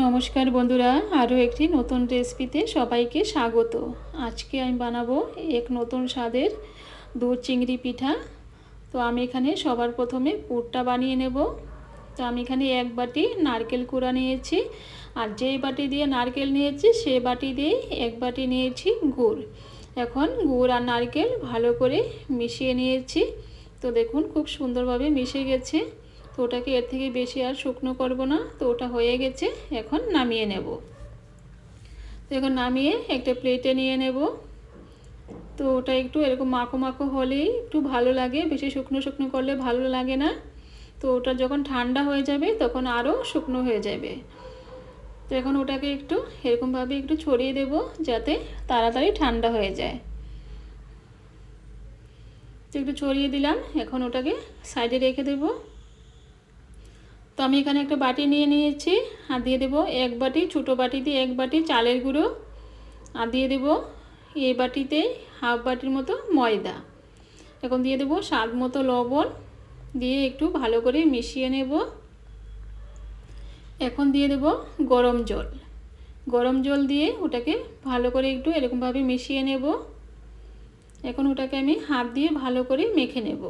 নমস্কার বন্ধুরা, আরও একটি নতুন রেসিপিতে সবাইকে স্বাগত। আজকে আমি বানাবো এক নতুন স্বাদের দুধ চিংড়ি পিঠা। তো আমি এখানে সবার প্রথমে পুরটা বানিয়ে নেব। তো আমি এখানে এক বাটি নারকেল কুড়া নিয়েছি। আর যেই বাটি দিয়ে নারকেল নিয়েছি সেই বাটি দিয়েই এক বাটি নিয়েছি গুড়। এখন গুড় আর নারকেল ভালো করে মিশিয়ে নিয়েছি। তো দেখুন, খুব সুন্দরভাবে মিশে গেছে। তো ওটাকে এর থেকে বেশি আর শুকনো করব না। তো ওটা হয়ে গেছে, এখন নামিয়ে নেব। তো এখন নামিয়ে একটা প্লেটে নিয়ে নেব। তো ওটা একটু এরকম মাখো মাখো হলেই একটু ভালো লাগে, বেশি শুকনো শুকনো করলে ভালো লাগে না। তো ওটা যখন ঠান্ডা হয়ে যাবে, তখন আরও শুকনো হয়ে যাবে। তো এখন ওটাকে একটু এরকমভাবে একটু ছড়িয়ে দেব, যাতে তাড়াতাড়ি ঠান্ডা হয়ে যায়। তো একটু ছড়িয়ে দিলাম, এখন ওটাকে সাইডে রেখে দেবো। তো আমি এখানে একটা বাটি নিয়ে নিয়েছি, আর দিয়ে দেবো এক বাটি, ছোটো বাটিতে এক বাটি চালের গুঁড়ো, আর দিয়ে দেবো এই বাটিতে হাফ বাটির মতো ময়দা। এখন দিয়ে দেবো স্বাদ মতো লবণ, দিয়ে একটু ভালো করে মিশিয়ে নেব। এখন দিয়ে দেবো গরম জল। গরম জল দিয়ে ওটাকে ভালো করে একটু এরকমভাবে মিশিয়ে নেব। এখন ওটাকে আমি হাত দিয়ে ভালো করে মেখে নেব।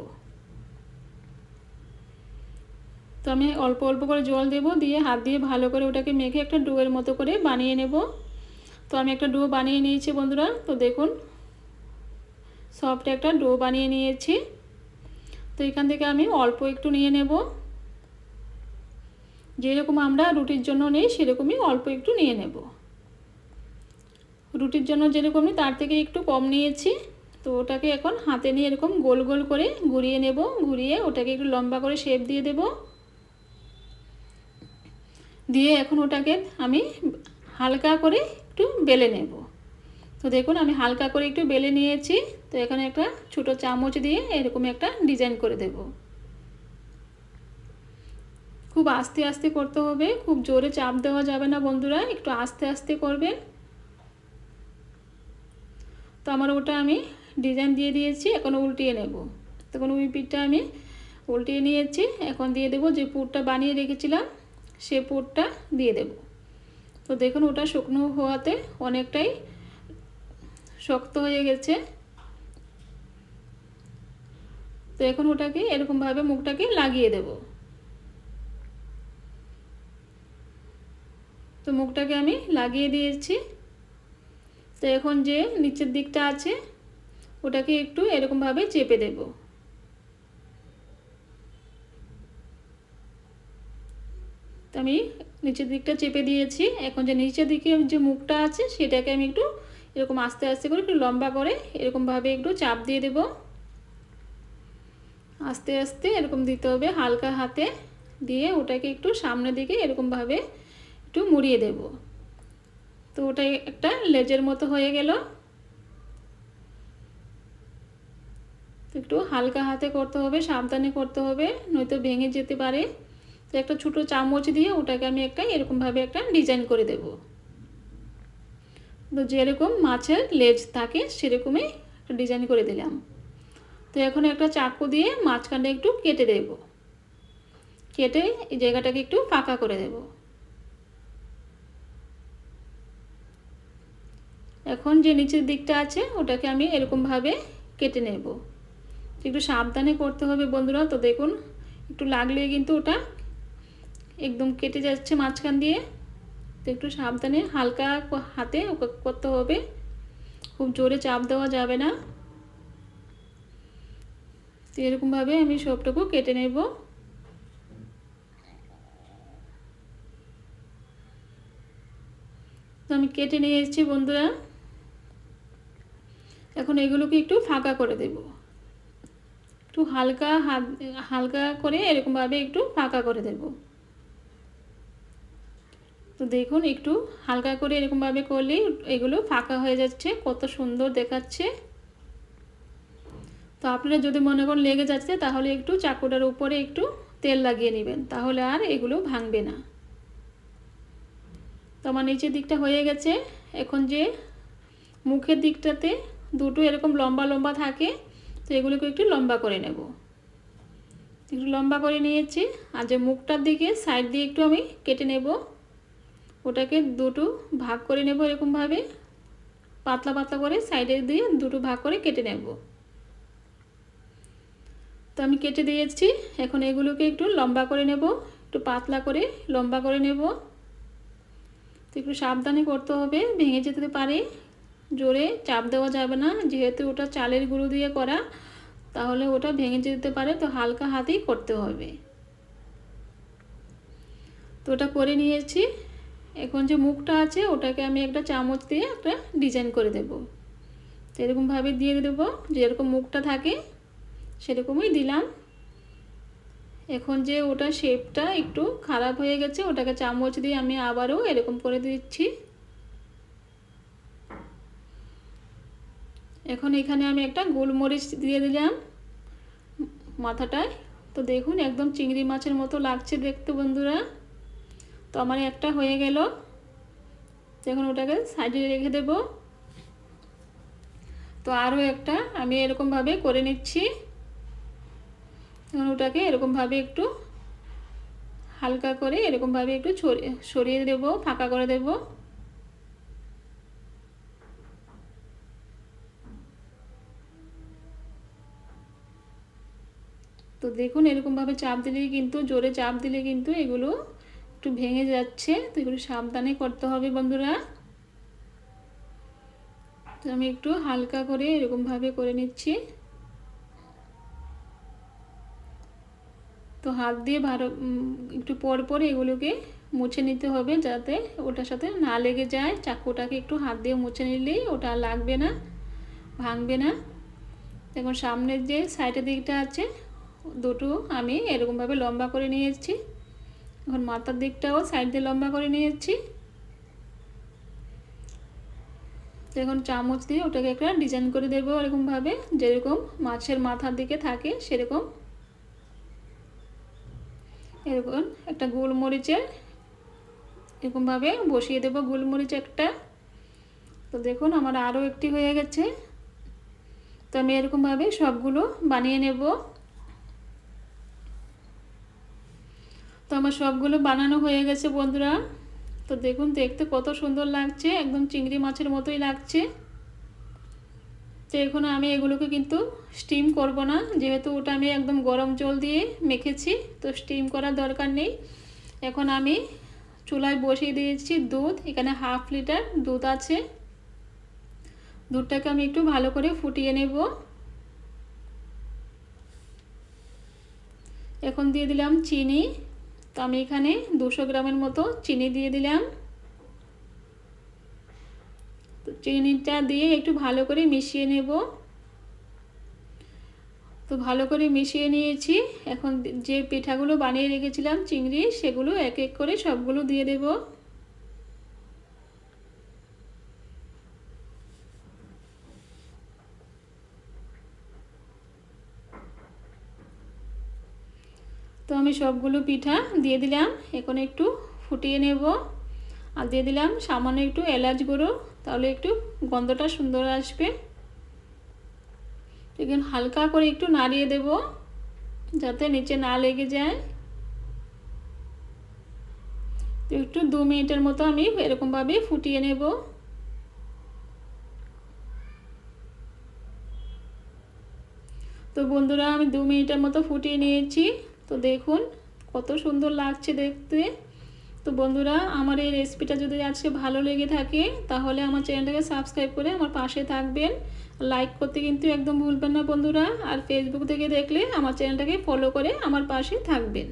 তো আমি অল্প অল্প করে জল দেব, দিয়ে হাত দিয়ে ভালো করে ওটাকে মেখে একটা ডোয়ের মতো করে বানিয়ে নেব। তো আমি একটা ডো বানিয়ে নিয়েছি বন্ধুরা, তো দেখুন, সফট একটা ডো বানিয়ে নিয়েছি। তো এখান থেকে আমি অল্প একটু নিয়ে নেব। যেরকম আমরা রুটির জন্য নেই, সেরকমই অল্প একটু নিয়ে নেব। রুটির জন্য যেরকমই, তার থেকে একটু কম নিয়েছি। তো ওটাকে এখন হাতে নিয়ে এরকম গোল গোল করে ঘুরিয়ে নেব, ঘুরিয়ে ওটাকে একটু লম্বা করে শেপ দিয়ে দেবো। দিয়ে এখন ওটাকে আমি হালকা করে একটু বেলে নেব। তো দেখুন, আমি হালকা করে একটু বেলে নিয়েছি। তো এখানে একটা ছোটো চামচ দিয়ে এরকম একটা ডিজাইন করে দেব। খুব আস্তে আস্তে করতে হবে। খুব জোরে চাপ দেওয়া যাবে না বন্ধুরা, একটু আস্তে আস্তে করবেন তো আমার ওটা আমি ডিজাইন দিয়ে দিয়েছি, এখন উল্টিয়ে নেব। তখন ওই পিঠটা আমি উল্টিয়ে নিয়েছি, এখন দিয়ে দেবো যে পুরটা বানিয়ে রেখেছিলাম। সে পুরটা দিয়ে দেব। তো দেখুন ওটা শুকনো হওয়াতে অনেকটাই শক্ত হয়ে গেছে। তো এখন ওটাকে এরকমভাবে মুখটাকে লাগিয়ে দেব। তো মুখটাকে আমি লাগিয়ে দিয়েছি। তো এখন যে নিচের দিকটা আছে, ওটাকে একটু এরকমভাবে চেপে দেবো। তো আমি নিচের দিকটা চেপে দিয়েছি। এখন যে নিচের দিকে যে মুখটা আছে, সেটাকে আমি একটু এরকম আস্তে আস্তে করে একটু লম্বা করে এরকমভাবে একটু চাপ দিয়ে দেব। আস্তে আস্তে এরকম দিতে হবে হালকা হাতে দিয়ে ওটাকে একটু সামনের দিকে এরকমভাবে একটু মুড়িয়ে দেব। তো ওটাই একটা লেজের মতো হয়ে গেল। একটু হালকা হাতে করতে হবে, সাবধানে করতে হবে, নয়তো ভেঙে যেতে পারে। তো একটা ছোটো চামচ দিয়ে ওটাকে আমি একটা এরকমভাবে একটা ডিজাইন করে দেব। তো যেরকম মাছের লেজ থাকে সেরকমই একটা ডিজাইন করে দিলাম। তো এখন একটা চাকু দিয়ে মাঝখানটা একটু কেটে দেব। কেটে এই জায়গাটাকে একটু ফাঁকা করে দেব। এখন যে নিচের দিকটা আছে ওটাকে আমি এরকমভাবে কেটে নেব। একটু সাবধানে করতে হবে বন্ধুরা, তো দেখুন, একটু লাগলে কিন্তু ওটা একদম কেটে যাচ্ছে মাঝখান দিয়ে। তো একটু সাবধানে হালকা হাতে করতে হবে। খুব জোরে চাপ দেওয়া যাবে না। তো এরকমভাবে আমি সবটুকু কেটে নেব। তো আমি কেটে নিয়ে এসেছি বন্ধুরা। এখন এগুলোকে একটু ফাঁকা করে দেব। একটু হালকা হাত হালকা করে এরকমভাবে একটু ফাঁকা করে দেবো। তো দেখুন, একটু হালকা করে এরকমভাবে করলেই এগুলো ফাঁকা হয়ে যাচ্ছে। কত সুন্দর দেখাচ্ছে। তো আপনারা যদি মনে করেন লেগে যাচ্ছে, তাহলে একটু চাকুটার উপরে একটু তেল লাগিয়ে নেবেন। তাহলে আর এগুলো ভাঙবে না। তো আমার নিচের দিকটা হয়ে গেছে। এখন যে মুখের দিকটাতে দুটো এরকম লম্বা লম্বা থাকে, তো এগুলোকে একটু লম্বা করে নেব। একটু লম্বা করে নিয়েছি। আর যে মুখটার দিকে, সাইড দিয়ে একটু আমি কেটে নেব। ওটাকে দুটো ভাগ করে নেব এরকমভাবে। পাতলা পাতলা করে সাইডে দিয়ে দুটো ভাগ করে কেটে নেব। তো আমি কেটে দিয়েছি। এখন এগুলোকে একটু লম্বা করে নেব, একটু পাতলা করে লম্বা করে নেব। তো একটু সাবধানে করতে হবে, ভেঙে যেতে পারে। জোরে চাপ দেওয়া যাবে না। যেহেতু ওটা চালের গুঁড়ো দিয়ে করা, তাহলে ওটা ভেঙে যেতে পারে। তো হালকা হাতেই করতে হবে। তো ওটা করে নিয়েছি। এখন যে মুখটা আছে, ওটাকে আমি একটা চামচ দিয়ে একটা ডিজাইন করে দেব। এরকমভাবে দিয়ে দেবো, যেরকম মুখটা থাকে, সেরকমই দিলাম। এখন যে ওটা শেপটা একটু খারাপ হয়ে গেছে, ওটাকে চামচ দিয়ে আমি আবারও এরকম করে দিচ্ছি। এখন এখানে আমি একটা গোলমরিচ দিয়ে দিলাম মাথাটায়। তো দেখুন, একদম চিংড়ি মাছের মতো লাগছে দেখতে বন্ধুরা। তো আমার একটা হয়ে গেল। এখন ওটাকে সাইডে রেখে দেব। তো আরও একটা আমি এরকমভাবে করে নিচ্ছি। এখন ওটাকে এরকমভাবে একটু হালকা করে এরকমভাবে একটু সরিয়ে দেবো, ফাঁকা করে দেব। তো দেখুন এরকমভাবে চাপ দিলেই কিন্তু, জোরে চাপ দিলে কিন্তু এগুলো একটু ভেঙে যাচ্ছে, তো এগুলো সাবধানে করতে হবে বন্ধুরা। তো আমি একটু হালকা করে এরকমভাবে করে নিচ্ছি। তো হাত দিয়ে ভালো একটু পর পর এগুলোকে মুছে নিতে হবে যাতে ওটার সাথে না লেগে যায়। চাকুটাকে একটু হাত দিয়ে মুছে নিলেই ওটা লাগবে না, ভাঙবে না। এখন সামনের যে সাইডের দিকটা আছে, দুটো আমি এরকমভাবে লম্বা করে নিয়েছি। এখন মাথার দিকটাও সাইড দিয়ে লম্বা করে নিয়ে নিয়েছি এখন চামচ দিয়ে ওটাকে একটা ডিজাইন করে দেবো এরকমভাবে, যেরকম মাছের মাথার দিকে থাকে সেরকম। এরকম একটা গোলমরিচের এরকমভাবে বসিয়ে দেবো গোলমরিচ একটা। তো দেখুন আমার আরও একটি হয়ে গেছে। তো আমি এরকমভাবে সবগুলো বানিয়ে নেব। আমার সবগুলো বানানো হয়ে গেছে বন্ধুরা। তো দেখুন, দেখতে কত সুন্দর লাগছে। একদম চিংড়ি মাছের মতোই লাগছে। তো এখন আমি এগুলোকে কিন্তু স্টিম করব না। যেহেতু ওটা আমি একদম গরম জল দিয়ে মেখেছি, তো স্টিম করার দরকার নেই। এখন আমি চুলায় বসিয়ে দিয়েছি দুধ। এখানে হাফ লিটার দুধ আছে। দুধটাকে আমি একটু ভালো করে ফুটিয়ে নেব। এখন দিয়ে দিলাম চিনি। তো আমি এখানে দুশো গ্রামের মতো চিনি দিয়ে দিলাম। তো চিনিটা দিয়ে একটু ভালো করে মিশিয়ে নেব। তো ভালো করে মিশিয়ে নিয়েছি। এখন যে পিঠাগুলো বানিয়ে রেখেছিলাম চিংড়ি, সেগুলো এক এক করে সবগুলো দিয়ে দেব। তো আমি সবগুলো পিঠা দিয়ে দিলাম। এখন একটু ফুটিয়ে নেব। আর দিয়ে দিলাম সামান্য একটু এলাচ গুঁড়ো, তাহলে একটু গন্ধটা সুন্দর আসবে। এখন হালকা করে একটু নাড়িয়ে দেব, যাতে নিচে না লেগে যায়। তো একটু দু মিনিটের মতো আমি এরকমভাবে ফুটিয়ে নেব। তো বন্ধুরা, আমি দু মিনিটের মতো ফুটিয়ে নিয়েছি। তো দেখুন, কত সুন্দর লাগছে দেখতে। তো বন্ধুরা, আমার এই রেসিপিটা যদি আজকে ভালো লেগে থাকে, তাহলে আমার চ্যানেলটাকে সাবস্ক্রাইব করে আমার পাশে থাকবেন। লাইক করতে কিন্তু একদম ভুলবেন না বন্ধুরা, আর ফেসবুক থেকে দেখলে আমার চ্যানেলটাকে ফলো করে আমার পাশে থাকবেন।